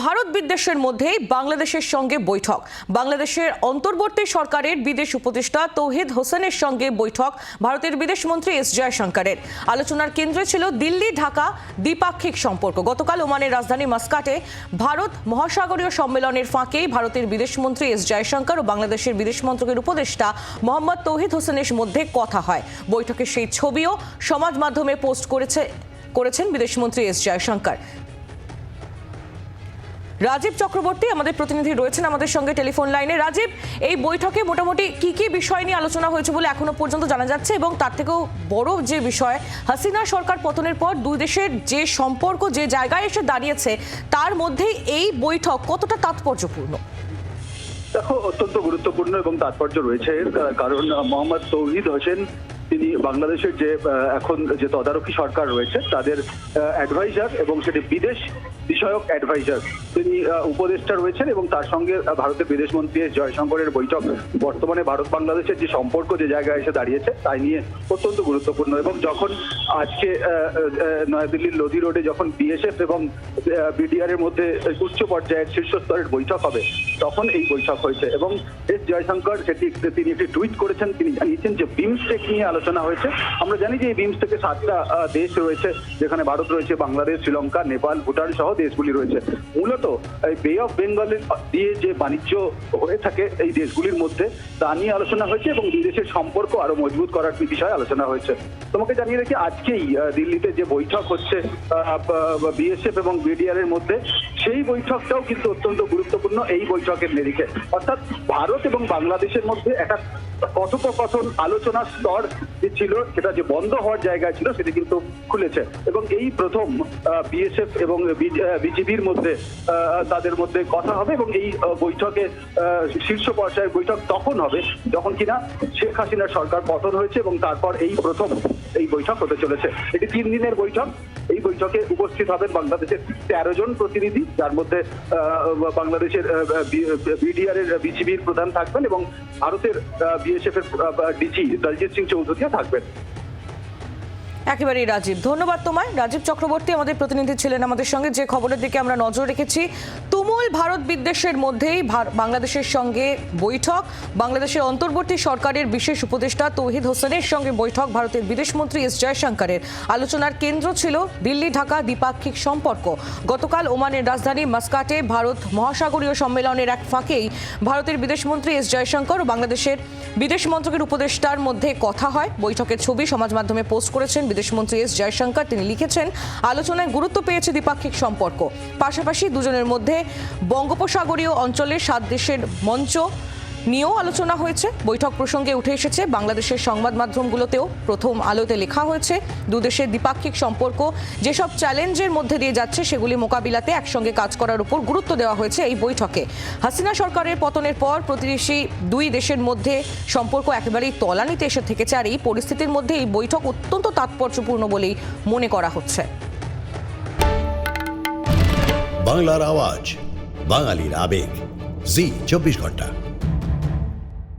ভারত বিদ্বেষের মধ্যেই বাংলাদেশের সঙ্গে বৈঠক। বাংলাদেশের অন্তর্বর্তী সরকারের বিদেশ উপদেষ্টা তৌহিদ হোসেনের সঙ্গে বৈঠক ভারতের বিদেশ মন্ত্রী এস জয়শঙ্করের। আলোচনার কেন্দ্রে ছিল দিল্লি, ঢাকা দ্বিপাক্ষিক সম্পর্ক। গতকাল ওমানের রাজধানী মাস্কাটে ভারত মহাসাগরীয় সম্মেলনের ফাঁকেই ভারতের বিদেশমন্ত্রী এস জয়শঙ্কর ও বাংলাদেশের বিদেশ মন্ত্রকের উপদেষ্টা মোহাম্মদ তৌহিদ হোসেনের মধ্যে কথা হয়। বৈঠকের সেই ছবিও সমাজ মাধ্যমে পোস্ট করেছে, করেছেন বিদেশমন্ত্রী এস জয়শঙ্কর। রাজীব চক্রবর্তী আমাদের প্রতিনিধি রয়েছেন আমাদের সঙ্গে টেলিফোন লাইনে। রাজীব, এই বৈঠকে মোটামুটি কি কি বিষয় নিয়ে আলোচনা হয়েছে বলে এখনও পর্যন্ত জানা যাচ্ছে এবং তার থেকেও বড় যে বিষয়, হাসিনা সরকার পতনের পর দুই দেশের যে সম্পর্ক, যে জায়গায় এসে দাঁড়িয়েছে, তার মধ্যেই এই বৈঠক কতটা তাৎপর্যপূর্ণ? দেখো, অত্যন্ত গুরুত্বপূর্ণ এবং তাৎপর্য রয়েছে। কারণ মোহাম্মদ তৌহিদ হোসেন, তিনি বাংলাদেশের যে এখন যে তদারকি সরকার রয়েছে, তাদের অ্যাডভাইজার এবং সেটি বিদেশ বিষয়ক অ্যাডভাইজার তিনি উপদেষ্টা রয়েছেন এবং তার সঙ্গে ভারতের বিদেশ মন্ত্রী জয়শঙ্করের বৈঠক। বর্তমানে ভারত বাংলাদেশের যে সম্পর্ক যে জায়গায় এসে দাঁড়িয়েছে, তাই নিয়ে অত্যন্ত গুরুত্বপূর্ণ এবং যখন আজকে নয়াদিল্লির লোধি রোডে যখন বিএসএফ এবং বিডিআর এর মধ্যে উচ্চ পর্যায়ের শীর্ষ স্তরের বৈঠক হবে, তখন এই বৈঠক হয়েছে এবং এস জয়শঙ্কর সেটি, তিনি একটি টুইট করেছেন, তিনি জানিয়েছেন যে বিমস্টেক নিয়ে আলোচনা হয়েছে। আমরা জানি যে এই বিমস্টেকে সাতটা দেশ রয়েছে, যেখানে ভারত রয়েছে, বাংলাদেশ, শ্রীলঙ্কা, নেপাল, ভুটান সহ দেশগুলি রয়েছে। মূলত এই বে অফ বেঙ্গলের দিয়ে যে বাণিজ্য হয়ে থাকে এই দেশগুলির মধ্যে, তা নিয়ে আলোচনা হয়েছে এবং দুই দেশের সম্পর্ক আরও মজবুত করার বিষয়ে আলোচনা হয়েছে। তোমাকে জানিয়ে রেখে, আজকেই দিল্লিতে যে বৈঠক হচ্ছে বিএসএফ এবং বিডিআর এর মধ্যে, সেই বৈঠকটাও কিন্তু অত্যন্ত গুরুত্বপূর্ণ এই বৈঠকের নিরিখে। অর্থাৎ ভারত এবং বাংলাদেশের মধ্যে একটা কথোপকথন আলোচনার স্তর যে ছিল, সেটা যে বন্ধ হওয়ার জায়গা ছিল, সেটি কিন্তু খুলেছে। এবং এই প্রথম বিএসএফ এবং বিজিবির মধ্যে তাদের মধ্যে কথা হবে এবং এই বৈঠকে শীর্ষ পর্যায়ের বৈঠক তখন হবে, যখন কিনা শেখ হাসিনার সরকার পতন হয়েছে এবং তারপর এই প্রথম এই বৈঠক হতে চলেছে। এটি তিন দিনের বৈঠক। বৈঠকে উপস্থিত হবেন বাংলাদেশের তেরো জন প্রতিনিধি, যার মধ্যে বাংলাদেশের বিডিআর এর বিজিবির প্রধান থাকবেন এবং ভারতের বিএসএফ এর ডিজি দলজিৎ সিং চৌধুরীও থাকবেন। একেবারেই রাজীব। ধন্যবাদ তোমায়। রাজীব চক্রবর্তী আমাদের প্রতিনিধি ছিলেন আমাদের সঙ্গে। যে খবরের দিকে আমরা নজর রেখেছি, তুমুল ভারত বিদ্বেষের মধ্যেই বাংলাদেশের সঙ্গে বৈঠক। বাংলাদেশের অন্তর্বর্তী সরকারের বিশেষ উপদেষ্টা তৌহিদ হোসেনের সঙ্গে বৈঠক। ভারতের বিদেশমন্ত্রী এস জয়শঙ্করের আলোচনার কেন্দ্র ছিল দিল্লি, ঢাকা দ্বিপাক্ষিক সম্পর্ক। গতকাল ওমানের রাজধানী মাস্কাটে ভারত মহাসাগরীয় সম্মেলনের এক ফাঁকেই ভারতের বিদেশমন্ত্রী এস জয়শঙ্কর ও বাংলাদেশের বিদেশ মন্ত্রকের উপদেষ্টার মধ্যে কথা হয়। বৈঠকের ছবি সমাজ মাধ্যমে পোস্ট করেছেন বিদেশমন্ত্রী এস জয়শঙ্কর, তিনি লিখেছেন, আলোচনায় গুরুত্ব পেয়েছে দ্বিপাক্ষিক সম্পর্ক। পাশাপাশি দুজনের মধ্যে বঙ্গোপসাগরীয় অঞ্চলে সাত দেশের মঞ্চ নিয়েও আলোচনা হয়েছে। বৈঠক প্রসঙ্গে উঠে এসেছে, বাংলাদেশের সংবাদ মাধ্যমগুলোতেও প্রথম আলোতে লেখা হয়েছে দুদেশের দ্বিপাক্ষিক সম্পর্ক, যেসব চ্যালেঞ্জের মধ্যে দিয়ে যাচ্ছে সেগুলি মোকাবিলাতে একসঙ্গে কাজ করার উপর গুরুত্ব দেওয়া হয়েছে এই বৈঠকে। হাসিনা সরকারের পতনের পর প্রতিবেশী দুই দেশের মধ্যে সম্পর্ক একেবারেই তলানিতে এসে থেকেছে আর এই পরিস্থিতির মধ্যে এই বৈঠক অত্যন্ত তাৎপর্যপূর্ণ বলেই মনে করা হচ্ছে। বাংলার আওয়াজ, বাঙালির আবেগ, জি, চব্বিশ ঘণ্টা।